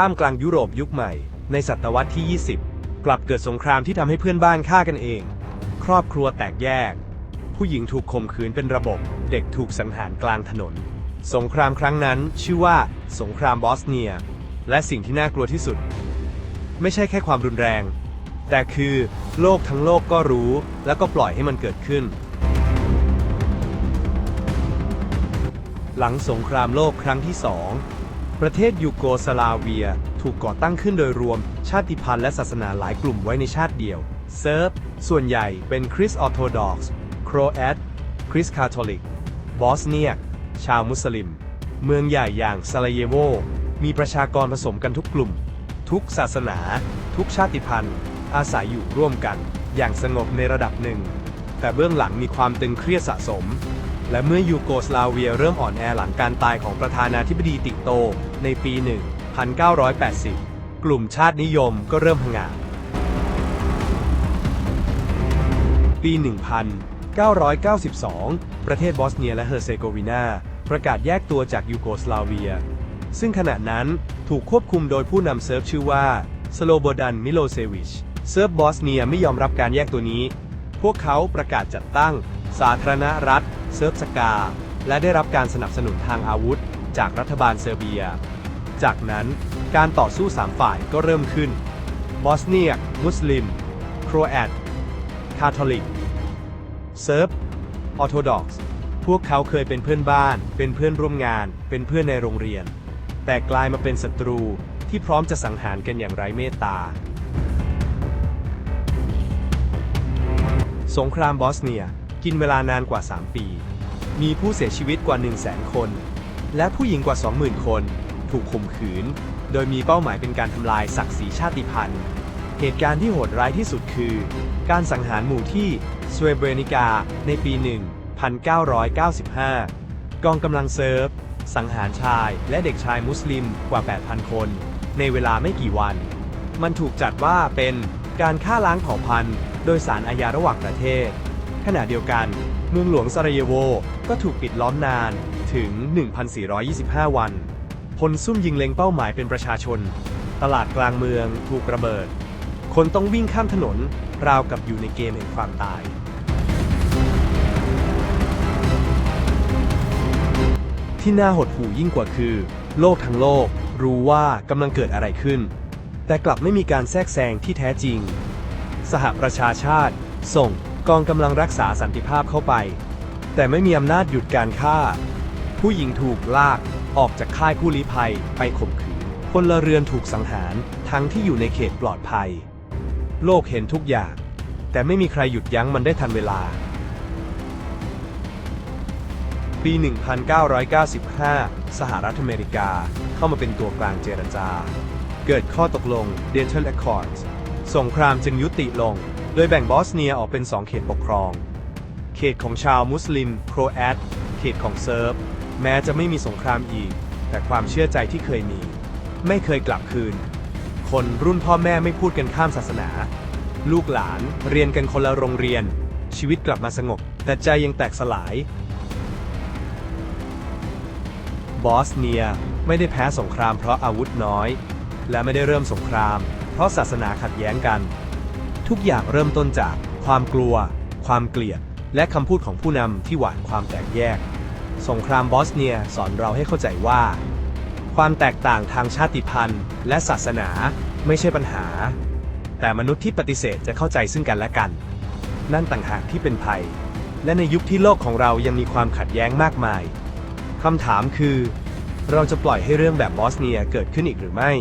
ท่ามกลางยุโรปยุคใหม่ ในศตวรรษที่ 20 กลับเกิดสงครามที่ทำให้เพื่อนบ้านฆ่ากันเอง ครอบครัวแตกแยก ผู้หญิงถูกข่มขืนเป็นระบบ เด็กถูกสังหารกลางถนน สงครามครั้งนั้นชื่อว่า สงครามบอสเนีย และสิ่งที่น่ากลัวที่สุด ไม่ใช่แค่ความรุนแรง แต่คือโลกทั้งโลกก็รู้ แล้วก็ปล่อยให้มันเกิดขึ้น หลังสงครามโลกครั้งที่สอง ประเทศยูโกสลาเวีย ถูกก่อตั้งขึ้นโดยรวม ชาติพันธุ์และศาสนาหลายกลุ่มไว้ในชาติเดียว เซิร์ฟ ส่วนใหญ่เป็นคริสต์ออร์โธดอกซ์ โครแอต คริสคาทอลิก บอสเนียก ชาวมุสลิม เมืองใหญ่อย่างซาราเยโว มีประชากรผสมกันทุกกลุ่ม ทุกศาสนา ทุกชาติพันธุ์ อาศัยอยู่ร่วมกัน อย่างสงบในระดับหนึ่ง แต่เบื้องหลังมีความตึงเครียดสะสม และเมื่อยูโกสลาเวียเริ่มอ่อนแอหลังการตายของประธานาธิบดีติโต ในปี 1980 กลุ่มชาตินิยมก็เริ่มผงาปี 1992 ประเทศบอสเนียและเฮอร์เซโกวีนา ประกาศแยกตัวจากยูโกสลาเวีย ซึ่งขณะนั้นถูกควบคุมโดยผู้นำเซิร์ฟชื่อว่าสโลโบดันมิโลเซวิช เซิร์ฟบอสเนียไม่ยอมรับการแยกตัวนี้ พวกเขาประกาศจัดตั้ง สาธารณรัฐ เซิร์ฟสกา และได้รับการสนับสนุนทางอาวุธ จากรัฐบาลเซอร์เบีย จากนั้นการต่อสู้สามฝ่ายก็เริ่มขึ้น บอสเนีย มุสลิม โครแอต คาทอลิก เซิร์ฟ ออโธดอกซ์ พวกเขาเคยเป็นเพื่อนบ้าน เป็นเพื่อนร่วมงาน เป็นเพื่อนในโรงเรียน แต่กลายมาเป็นศัตรูที่พร้อมจะสังหารกันอย่างไร้เมตตา สงครามบอสเนีย กินเวลานานกว่า 3 ปี มีผู้เสียชีวิตกว่า 1 0 0 0 0แสนคน และผู้หญิงกว่า 20,000 คน ถูกข่มขืน โดยมีเป้าหมายเป็นการทำลายศักดิ์ศรีชาติพันธุ์ เหตุการณ์ที่โหดร้ายที่สุดคือ การสังหารหมู่ที่สเวเบรนิกา ในปี 1995 กองกำลังเซิร์ฟ สังหารชายและเด็กชายมุสลิมกว่า 8,000 คน ในเวลาไม่กี่วัน มันถูกจัดว่าเป็นการฆ่าล้างเผ่าพันธุ์ โดยสารอาญาระหว่างประเทศ ขณะเดียวกัน เมืองหลวงซาราเยโวก็ถูกปิดล้อมนานถึง 1,425 วัน พลซุ่มยิงเล็งเป้าหมายเป็นประชาชน ตลาดกลางเมืองถูกระเบิด คนต้องวิ่งข้ามถนน ราวกับอยู่ในเกมแห่งความตาย ที่น่าหดหู่ยิ่งกว่าคือ โลกทั้งโลกรู้ว่ากำลังเกิดอะไรขึ้น แต่กลับไม่มีการแทรกแซงที่แท้จริง สหประชาชาติส่ง กองกำลังรักษาสันติภาพเข้าไป แต่ไม่มีอำนาจหยุดการฆ่า ผู้หญิงถูกลากออกจากค่ายผู้ลี้ภัยไปข่มขืนพลเรือนถูกสังหารทั้งที่อยู่ในเขตปลอดภัย โลกเห็นทุกอย่าง แต่ไม่มีใครหยุดยั้งมันได้ทันเวลา ปี 1995 สหรัฐอเมริกาเข้ามาเป็นตัวกลางเจรจา เกิดข้อตกลง Dayton Accords สงครามจึงยุติลง โดยแบ่งบอสเนียออกเป็นสองเขตปกครอง เขตของชาวมุสลิม โครแอต เขตของเซิร์ฟ แม้จะไม่มีสงครามอีก แต่ความเชื่อใจที่เคยมี ไม่เคยกลับคืน คนรุ่นพ่อแม่ไม่พูดกันข้ามศาสนา ลูกหลานเรียนกันคนละโรงเรียน ชีวิตกลับมาสงบ แต่ใจยังแตกสลาย บอสเนียไม่ได้แพ้สงครามเพราะอาวุธน้อย และไม่ได้เริ่มสงคราม เพราะศาสนาขัดแย้งกัน ทุกอย่างเริ่มต้นจากความกลัว ความเกลียด และคำพูดของผู้นำที่หวานความแตกแยก สงครามบอสเนียสอนเราให้เข้าใจว่า ความแตกต่างทางชาติพันธุ์ และศาสนาไม่ใช่ปัญหา แต่มนุษย์ที่ปฏิเสธจะเข้าใจซึ่งกันและกัน นั่นต่างหากที่เป็นภัย และในยุคที่โลกของเรายังมีความขัดแย้งมากมายคำถามคือ เราจะปล่อยให้เรื่องแบบบอสเนียเกิดขึ้นอีกหรือไม่